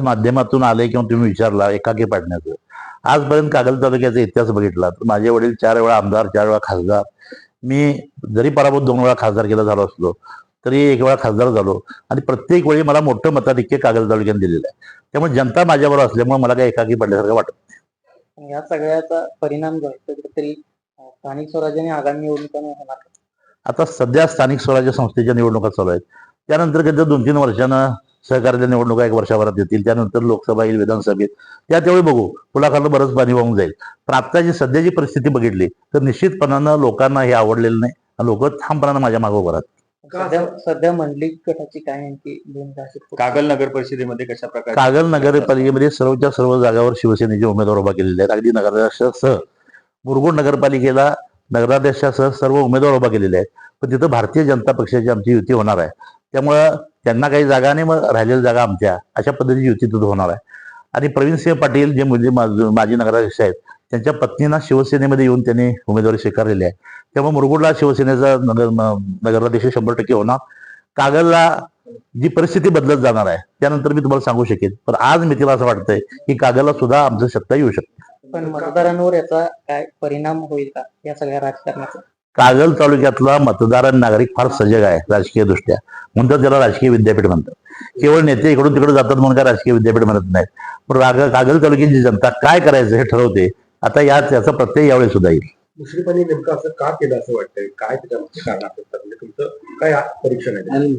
माध्यमातून आले किंवा तुम्ही विचारला एकाकी पाडण्याचं. आजपर्यंत कागल तालुक्याचा इतिहास बघितला तर माझे वडील चार वेळा आमदार चार वेळा खासदार. मी जरी पराभूत दोन वेळा खासदार केला झालो असलो तरी एक वेळा खासदार झालो. आणि प्रत्येक वेळी मला मोठं मताधिक्य कागल तालुक्याने दिलेलं आहे. त्यामुळे जनता माझ्याबरोबर असल्यामुळे मला काही एकाकी पडल्यासारखं वाटत नाही. या सगळ्याचा परिणाम जो आहे तो कुठेतरी अं, स्थानिक स्वराज्याने आगामी निवडणुकांवर होणार. आता सध्या स्थानिक स्वराज्य संस्थेच्या निवडणुका चालू आहेत. त्यानंतर कधी दोन तीन वर्षानं सहकार्याच्या निवडणुका एक वर्षभरात येतील. त्यानंतर लोकसभा येईल विधानसभेत. त्या तेवढी बघू. पुलाखालं बरंच पाणी वाहून जाईल. पण आत्ताची सध्याची परिस्थिती बघितली तर निश्चितपणानं लोकांना हे आवडलेलं नाही लोक ठामपणानं माझ्या मागं उभं राहतात. सध्या सध्या मंडलिक गटाची काय नेमकी कागल नगर परिषदेमध्ये कशा प्रकारे कागल नगरपालिकेमध्ये सर्वच्या सर्व जागावर शिवसेनेचे उमेदवार उभा केलेले आहेत. अगदी नगराध्यक्षासह मुरगुड नगरपालिकेला नगराध्यक्षासह सर्व उमेदवार उभा केलेले आहेत. पण तिथं भारतीय जनता पक्षाची आमची युती होणार आहे. त्यामुळं त्यांना काही जागा नाही मग राहिलेल्या जागा आमच्या. अशा पद्धतीची युती तिथं होणार आहे. आणि प्रवीण सिंह पाटील जे मुली माजी नगराध्यक्ष आहेत त्यांच्या पत्नीना शिवसेनेमध्ये येऊन त्यांनी उमेदवारी स्वीकारलेली आहे. त्यामुळे मुरगुडला शिवसेनेचा नगर नगराध्यक्ष शंभर टक्के होणार. कागलला जी परिस्थिती बदलत जाणार आहे त्यानंतर मी तुम्हाला सांगू शकेन. पण आज मी तिला असं वाटतंय की कागलला सुद्धा आमचं सत्ता येऊ शकते. पण मतदारांवर याचा काय परिणाम होईल का या सगळ्या राजकारणाचा? कागल तालुक्यातला मतदार आणि नागरिक फार सजग आहे राजकीय दृष्ट्या म्हणतात त्याला राजकीय विद्यापीठ म्हणतात. केवळ नेते इकडून तिकडे जातात म्हणून काय राजकीय विद्यापीठ म्हणत नाहीत. पण राग- कागल तालुक्याची जनता काय करायचं हे ठरवते आता या याचा प्रत्यय यावेळी सुद्धा येईल. दुसरीपणे नेमकं असं का केलं असं वाटतंय? काय त्याच्या कारण तुमचं काय परीक्षण आहे?